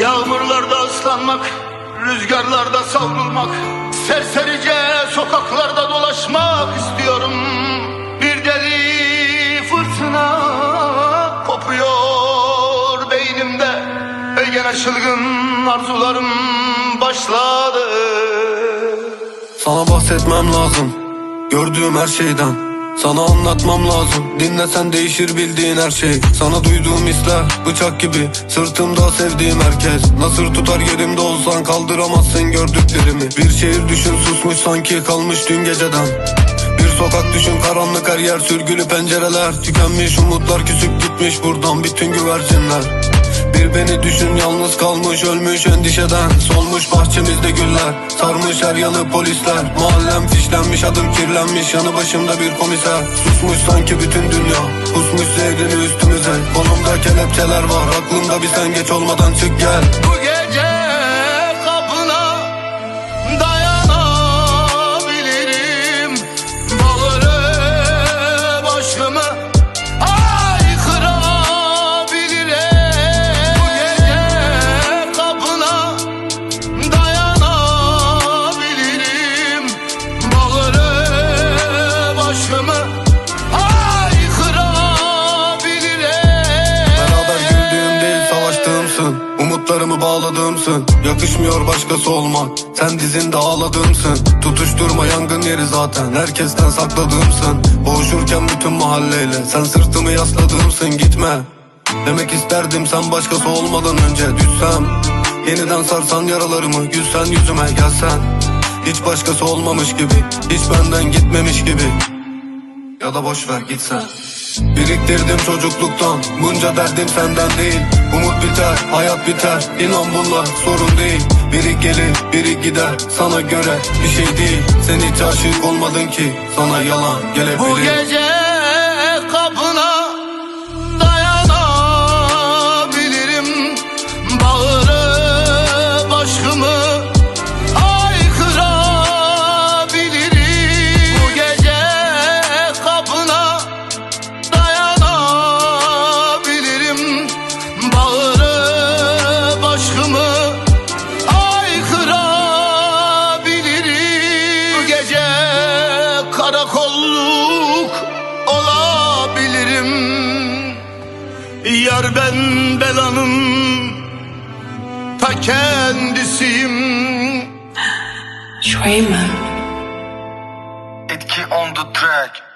Yağmurlarda ıslanmak, rüzgarlarda savrulmak, serserice sokaklarda dolaşmak istiyorum. Bir deli fırtına kopuyor beynimde. Ve gene çılgın arzularım başladı. Sana bahsetmem lazım Gördüğüm her şeyden Sana anlatmam lazım. Dinlesen değişir bildiğin her şey Sana duyduğum hisler bıçak gibi. Sırtımda sevdiğim herkes. Nasır tutar yerimde olsan kaldıramazsın gördüklerimi. Bir şehir düşün susmuş sanki kalmış dün geceden. Bir sokak düşün karanlık her yer sürgülü pencereler. Tükenmiş umutlar küsüp gitmiş buradan bütün güvercinler beni düşün yalnız kalmış ölmüş endişeden. Solmuş bahçemizde güller Sarmış her yanı polisler. Mahallem fişlenmiş adım kirlenmiş Yanı başımda bir komiser. Susmuş sanki bütün dünya Kusmuş zehrini üstümüze. Kolumda kelepçeler var Aklımda bir sen geç olmadan çık gel bağladığımsın Yakışmıyor başkası olmak Sen dizinde ağladığımsın. Tutuşturma yangın yeri zaten. Herkesten sakladığımsın. Boğuşurken bütün mahalleyle Sen sırtımı yasladığımsın. Gitme. Demek isterdim sen başkası olmadan önce düşsem. Yeniden sarsan yaralarımı Gülsen yüzüme gelsen. Hiç başkası olmamış gibi Hiç benden gitmemiş gibi. Ya da boş ver gitsen Biriktirdim çocukluktan Bunca derdim senden değil. Umut biter, hayat biter İnan bunlar sorun değil. Biri gelir, biri gider Sana göre bir şey değil. Sen hiç aşık olmadın ki Sana yalan gelebilir. Bu gece olabilirim Yar ben belanın ta kendisiyim Schwayman. Etki on the track